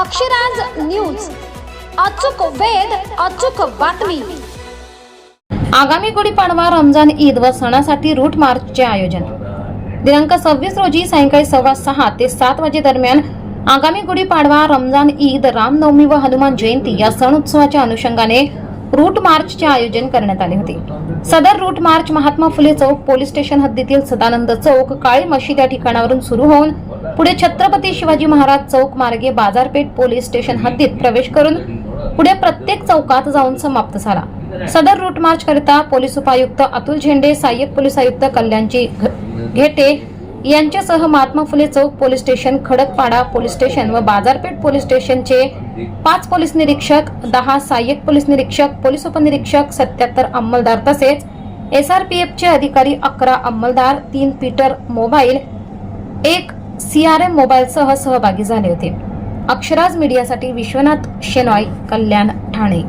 Akshraj news. अचूक वेद अचूक बातमी. आगामी गुढीपाडवा रमजान ईद व सणासाठी रूट मार्चचे आयोजन. दिनांक सव्वीस रोजी सायंकाळी सव्वा सहा ते सात वाजे दरम्यान आगामी गुढीपाडवा रमजान ईद रामनवमी व हनुमान जयंती या सण उत्सवाच्या अनुषंगाने रूट मार्चचे आयोजन करण्यात आले होते. सदर route march Mahatma Phule Chowk police station हद्दीतील सदानंद चौक काळी मशीद या ठिकाणावरून सुरू होऊन पुढे छत्रपती शिवाजी महाराज चौक मार्गे बाजारपेठ पोलीस स्टेशन हद्दीत प्रवेश करून पुढे प्रत्येक चौकात जाऊन समाप्त झाला. सदर रूट मार्च करिता पोलीस उपायुक्त अतुल झेंडे सहाय्यक पोलीस आयुक्त कल्याणजी घ- घेटे यांच्यासह Mahatma Phule Chowk police station Khadakpada police station व बाजारपेठ पोलीस स्टेशनचे पाच पोलीस निरीक्षक दहा सहाय्यक पोलीस निरीक्षक पोलीस उपनिरीक्षक सत्याहत्तर अंमलदार तसेच एसआरपीएफचे अधिकारी अकरा अंमलदार तीन पीटर मोबाईल एक सीआरएम मोबाईलसह सहभागी झाले होते. अक्षराज मीडियासाठी विश्वनाथ शेनॉय कल्याण ठाणे.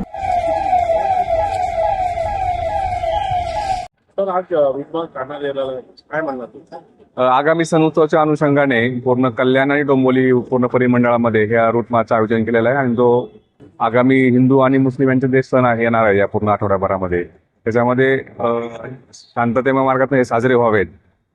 आगामी सण उत्सवाच्या अनुषंगाने पूर्ण कल्याण आणि डोंबोली पूर्ण परिमंडळामध्ये ह्या रूट मार्चचं आयोजन केलेलं आहे आणि जो आगामी हिंदू आणि मुस्लिम यांचे जे सण आहे येणार आहे या पूर्ण आठवड्याभरामध्ये त्याच्यामध्ये मार्गातून हे साजरे व्हावेत.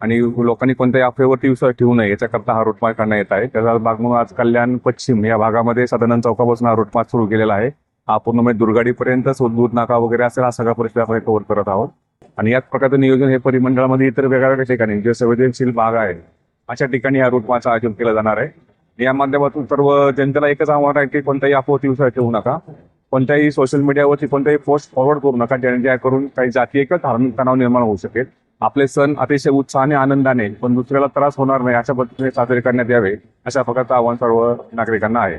आणि लोकांनी कोणत्याही अफवेवरती विश्वास ठेवू नये याच्याकरता हा रूट करण्यात येत आहे. त्याचा भाग म्हणून आज कल्याण पश्चिम या भागामध्ये सदानंद चौकापासून हा रूट सुरू केलेला आहे. हा पूर्ण म्हणजे दुर्गाडीपर्यंत दूध नाका वगैरे असेल हा सगळा परिसर आपण कव्हर करत आहोत. आणि याच प्रकारचं नियोजन हे परिमंडळामध्ये इतर वेगळ्या वेगळ्या ठिकाणी जे संवेदनशील भाग आहे अशा ठिकाणी हा रूट आयोजन केलं जाणार आहे. या माध्यमातून सर्व जनतेला एकच आव्हान आहे की कोणत्याही अफवती विश्वास ठेवू नका. कोणत्याही सोशल मीडियावरती कोणत्याही पोस्ट फॉरवर्ड करू नका ज्या ज्या करून काही जातीय किंवा धार्मिक तणाव निर्माण होऊ शकेल. आपले सण अतिशय उत्साहाने आनंदाने पण दुसऱ्याला त्रास होणार नाही अशा पद्धतीने साजरे करण्यात यावे अशा प्रकारचं आव्हान सर्व नागरिकांना आहे.